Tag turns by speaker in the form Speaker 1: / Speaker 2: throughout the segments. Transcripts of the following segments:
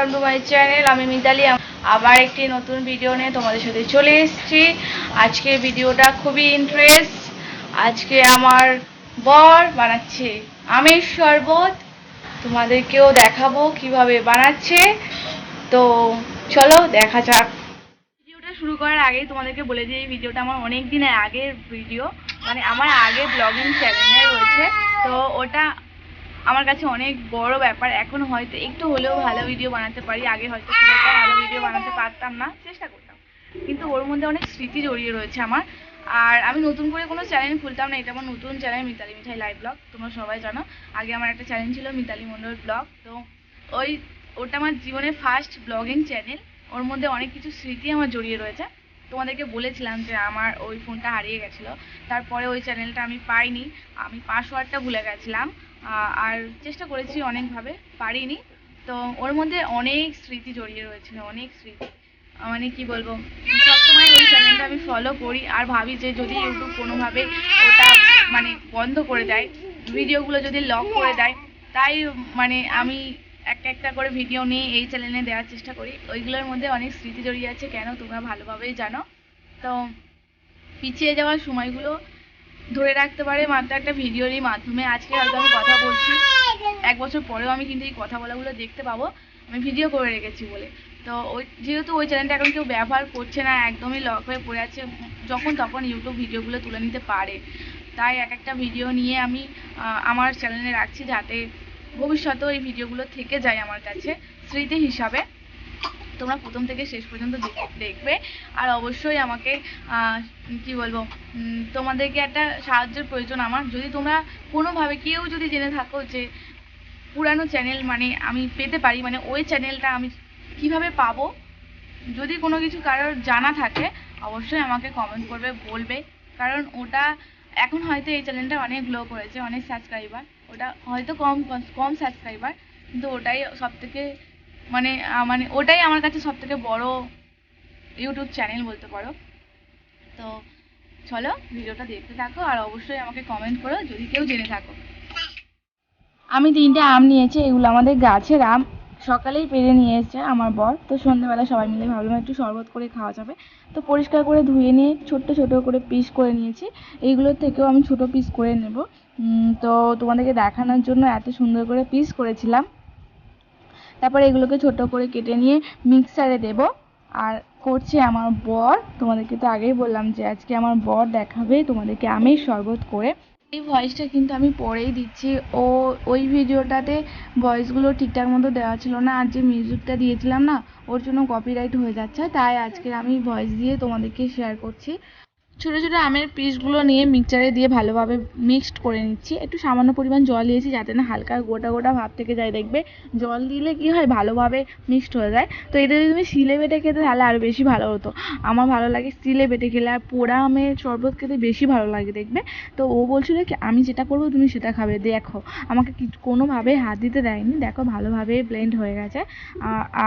Speaker 1: Welcome to my channel আমি মিতালি। আবার একটি নতুন ভিডিও নিয়ে তোমাদের সাথে চলে এসেছি। আজকে ভিডিওটা খুবই ইন্টারেস্ট আজকে আমার বর বানাচ্ছে আমের শরবত। তোমাদেরকেও দেখাবো কীভাবে বানাচ্ছে। তো চলো দেখা যাক। ভিডিওটা শুরু করার আগেই তোমাদেরকে বলে দিই, এই ভিডিওটা আমার অনেক দিনের আগের ভিডিও মানে আমার আগে ব্লগিং চ্যানেলে রয়েছে। তো ওটা আমার কাছে অনেক বড় ব্যাপার। এখন হয়তো একটু হলেও ভালো ভিডিও বানাতে পারি। আগে হয়তো খুব একটা ভালো ভিডিও বানাতে পারতাম না। চেষ্টা করতাম। কিন্তু ওর মধ্যে অনেক স্মৃতি জড়িয়ে রয়েছে আমার। আর আমি নতুন করে কোনো চ্যানেল খুলতাম না। এটা আমার নতুন channel Mitali Mithai live blog তোমরা সবাই জানো। আগে আমার একটা চ্যানেল ছিল মিতালি মণ্ডল ব্লগ তো ওই, ওটা আমার জীবনের ফার্স্ট ব্লগিং চ্যানেল ওর মধ্যে অনেক কিছু স্মৃতি আমার জড়িয়ে রয়েছে। তোমাদেরকে বলেছিলাম যে আমার ওই ফোনটা হারিয়ে গেছিল। তারপরে ওই চ্যানেলটা আমি পাইনি। আমি পাসওয়ার্ডটা ভুলে গেছিলাম। আর চেষ্টা করেছি অনেকভাবে, পারিনি। তো ওর মধ্যে অনেক স্মৃতি জড়িয়ে রয়েছিল, অনেক স্মৃতি। মানে কি বলব? সবসময় ওই চ্যানেলটা আমি ফলো করি আর ভাবি যে যদি ইউটিউব কোনোভাবে ওটা মানে বন্ধ করে দেয়, ভিডিওগুলো যদি লক করে দেয়, তাই মানে আমি একটা একটা করে ভিডিও নিয়ে এই চ্যানেলে দেওয়ার চেষ্টা করি। ওইগুলোর মধ্যে অনেক স্মৃতি জড়িয়ে আছে, কেন তোমরা ভালোভাবেই জানো? তো পিছিয়ে যাওয়ার সময়গুলো ধরে রাখতে পারে, মাত্র একটা ভিডিওরই মাধ্যমে। আজকে হয়তো আমি কথা বলছি, এক বছর পরেও আমি কিন্তু এই কথা বলাগুলো দেখতে পাবো। আমি ভিডিও করে রেখেছি বলে। তো ওই, যেহেতু ওই চ্যানেলটা এখন কেউ ব্যবহার করছে না, একদমই লক হয়ে পড়ে আছে, যখন তখন ইউটিউব ভিডিওগুলো তুলে নিতে পারে। তাই এক একটা ভিডিও নিয়ে আমি আমার চ্যানেলে রাখছি যাতে ভবিষ্যতেও এই ভিডিওগুলো থেকে যায় আমার কাছে, স্মৃতি হিসাবে। তোমরা প্রথম থেকে শেষ পর্যন্ত দেখ- দেখবে। আর অবশ্যই আমাকে কি বলব তোমাদেরকে একটা সাহায্যের প্রয়োজন আমার। যদি তোমরা কোনোভাবে কেউ যদি জেনে থাকো যে পুরানো চ্যানেল মানে আমি পেতে পারি মানে ওই চ্যানেলটা আমি কীভাবে পাবো, যদি কোনো কিছু কারোর জানা থাকে, অবশ্যই আমাকে কমেন্ট করবে, বলবে। কারণ ওটা এখন হয়তো এই চ্যানেলটা অনেক গ্লো করেছে, অনেক সাবস্ক্রাইবার ওটা হয়তো কম কম সাবস্ক্রাইবার কিন্তু ওটাই সব থেকে মানে মানে ওটাই আমার কাছে সব থেকে বড় ইউটিউব চ্যানেল বলতে পারো। তো চলো ভিডিওটা দেখতে থাকো আর অবশ্যই আমাকে কমেন্ট করো যদি কেউ জেনে থাকো। আমি তিনটে আম নিয়েছি, এগুলো আমাদের গাছের আম। সকালেই পেরে নিয়ে এসেছে আমার বর। তো সন্ধ্যেবেলা সবাই মিলে ভাবলাম একটু শরবত করে খাওয়া যাবে। তো পরিষ্কার করে ধুয়ে নিয়ে ছোট্ট ছোট করে পিস করে নিয়েছি। এইগুলোর থেকেও আমি ছোট পিস করে নেব। তো তোমাদেরকে দেখানোর জন্য এত সুন্দর করে পিস করেছিলাম। তারপরে এগুলোকে ছোট করে কেটে নিয়ে মিক্সারে দেব। আর করছে আমার বর। তোমাদেরকে তো আগেই বললাম যে আজকে আমার বর দেখাবে তোমাদেরকে আমের শরবত করে। এই ভয়েসটা কিন্তু আমি পরেই দিচ্ছি। ও, ওই ভিডিওটাতে ভয়েসগুলো ঠিকঠাক মতো দেওয়া ছিল না। আর যে মিউজিকটা দিয়েছিলাম না, ওর জন্য কপিরাইট হয়ে যাচ্ছে। তাই আজকে আমি ভয়েস দিয়ে তোমাদেরকে শেয়ার করছি। ছোটো ছোটো আমের পিসগুলো নিয়ে মিক্সচারে দিয়ে ভালোভাবে মিক্সড করে নিচ্ছি। একটু সামান্য পরিমাণ জল দিয়েছি যাতে না হালকা গোটা গোটা ভাব থেকে যায়, দেখবে? জল দিলে কি হয়? ভালোভাবে মিক্সড হয়ে যায়। তো এটা যদি তুমি শিলে বেটে খেতে, তাহলে আরও বেশি ভালো হতো। আমার ভালো লাগে শিলে বেটে খেলে, আর পোড়া আমের শরবত খেতে বেশি ভালো লাগে, দেখবে? তো ও বলছিল কি, আমি যেটা করব, তুমি সেটা খাবে, দেখো। আমাকে কি কোনোভাবে হাত দিতে দেয়নি। দেখো, ভালোভাবে ব্লেন্ড হয়ে গেছে।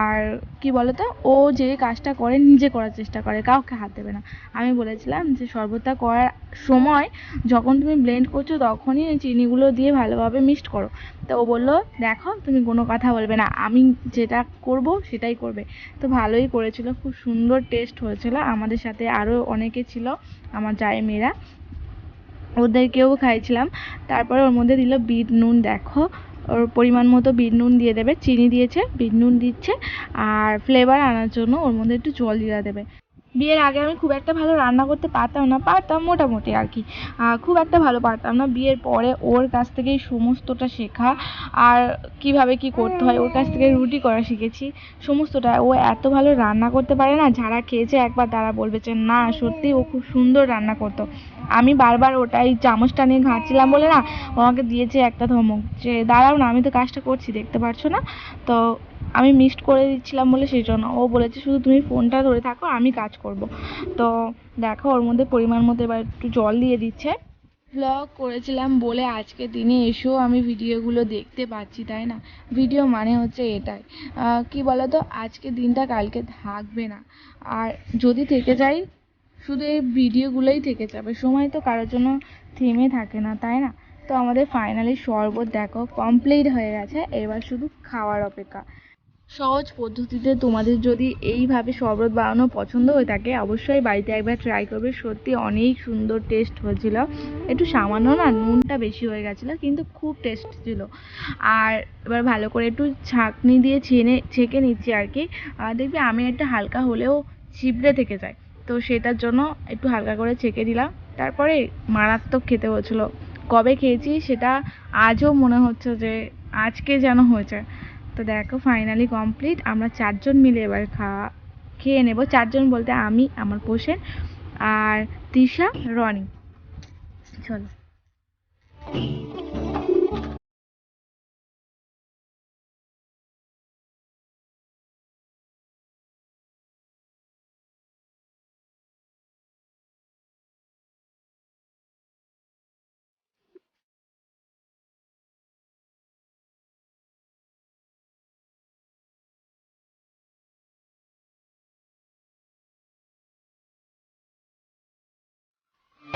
Speaker 1: আর কি বলতো? ও যে কাজটা করে, নিজে করার চেষ্টা করে, কাউকে হাত দেবে না। আমি বলেছিলাম যে শরবতটা করার সময় যখন তুমি ব্লেন্ড করছ তখনই চিনিগুলো দিয়ে ভালোভাবে মিক্সড করো। তো ও বলল, দেখো, তুমি কোনো কথা বলবে না। আমি যেটা করব সেটাই করবে। তো ভালোই করেছিল। খুব সুন্দর টেস্ট হয়েছিল। আমাদের সাথে আরও অনেকে ছিল, আমার জায় মেয়েরা। ওদেরকেও খাইছিলাম। তারপরে ওর মধ্যে দিল বিট নুন, দেখো। ওর পরিমাণ মতো বিট নুন দিয়ে দেবে। চিনি দিয়েছে, বিট নুন দিচ্ছে। আর ফ্লেভার আনার জন্য ওর মধ্যে একটু জল দিয়ে দেবে। বিয়ের আগে আমি খুব একটা ভালো রান্না করতে পারতাম না, পারতাম মোটামুটি আর কি। খুব একটা ভালো পারতাম না। বিয়ের পরে ওর কাছ থেকেই সমস্তটা শেখা আর কীভাবে কি করতে হয়, ওর কাছ থেকে রুটি করা শিখেছি। সমস্তটা। ও এত ভালো রান্না করতে পারে না, যারা খেয়েছে একবার তারা বলবে যে, না, সত্যি ও খুব সুন্দর রান্না করতো। আমি বারবার ওটাই চামচটা নিয়ে ঘাঁটছিলাম বলে না, ও আমাকে দিয়েছে একটা ধমক যে, দাঁড়াও না, আমি তো কাজটা করছি, দেখতে পারছ না? তো আমি মিক্সড করে দিচ্ছিলাম বলে সেই জন্য। ও বলেছে, শুধু তুমি ফোনটা ধরে থাকো, আমি কাজ করব। তো দেখো, ওর মধ্যে পরিমাণ মতো এবার একটু জল দিয়ে দিচ্ছে। ব্লগ করেছিলাম বলে আজকে দিনে এসেও আমি ভিডিওগুলো দেখতে পাচ্ছি, তাই না? ভিডিও মানে হচ্ছে এটাই। কি বলতো আজকে দিনটা কালকে থাকবে না। আর যদি থেকে যাই শুধু এই ভিডিওগুলোই থেকে যাবে। সময় তো কারোর জন্য থেমে থাকে না, তাই না? তো আমাদের ফাইনালি শরবত দেখো কমপ্লিট হয়ে গেছে। এবার শুধু খাওয়ার অপেক্ষা। সহজ পদ্ধতিতে তোমাদের যদি এইভাবে শরবত বানানো পছন্দ হয়ে থাকে, অবশ্যই বাড়িতে একবার ট্রাই করবে। সত্যি অনেক সুন্দর টেস্ট হয়েছিল। একটু সামান্য না, নুনটা বেশি হয়ে গেছিল, কিন্তু খুব টেস্ট ছিল। আর এবার ভালো করে একটু ছাঁকনি দিয়ে ছেনে, ছেঁকে নিচ্ছি আর কি। আর দেখবি আমি একটা হালকা হলেও ছিবড়ে থেকে যায়। তো সেটার জন্য একটু হালকা করে ছেঁকে দিলাম তারপরে মারাত্মক খেতে হয়েছিলো। কবে খেয়েছি সেটা আজও মনে হচ্ছে যে আজকে যেন হয়েছে। তো দেখো ফাইনালি কমপ্লিট আমরা চারজন মিলে এবার খাওয়া খেয়ে নেব। চারজন বলতে আমি, আমার পোষেন আর তৃষা, রনি। চলো।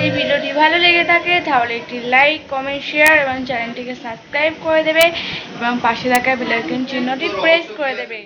Speaker 1: এই ভিডিওটি ভালো লেগে থাকে, তাহলে একটি লাইক কমেন্ট শেয়ার এবং চ্যানেলটিকে সাবস্ক্রাইব করে দেবে এবং পাশে থাকা বেলাইকন চিহ্নটি প্রেস করে দেবে।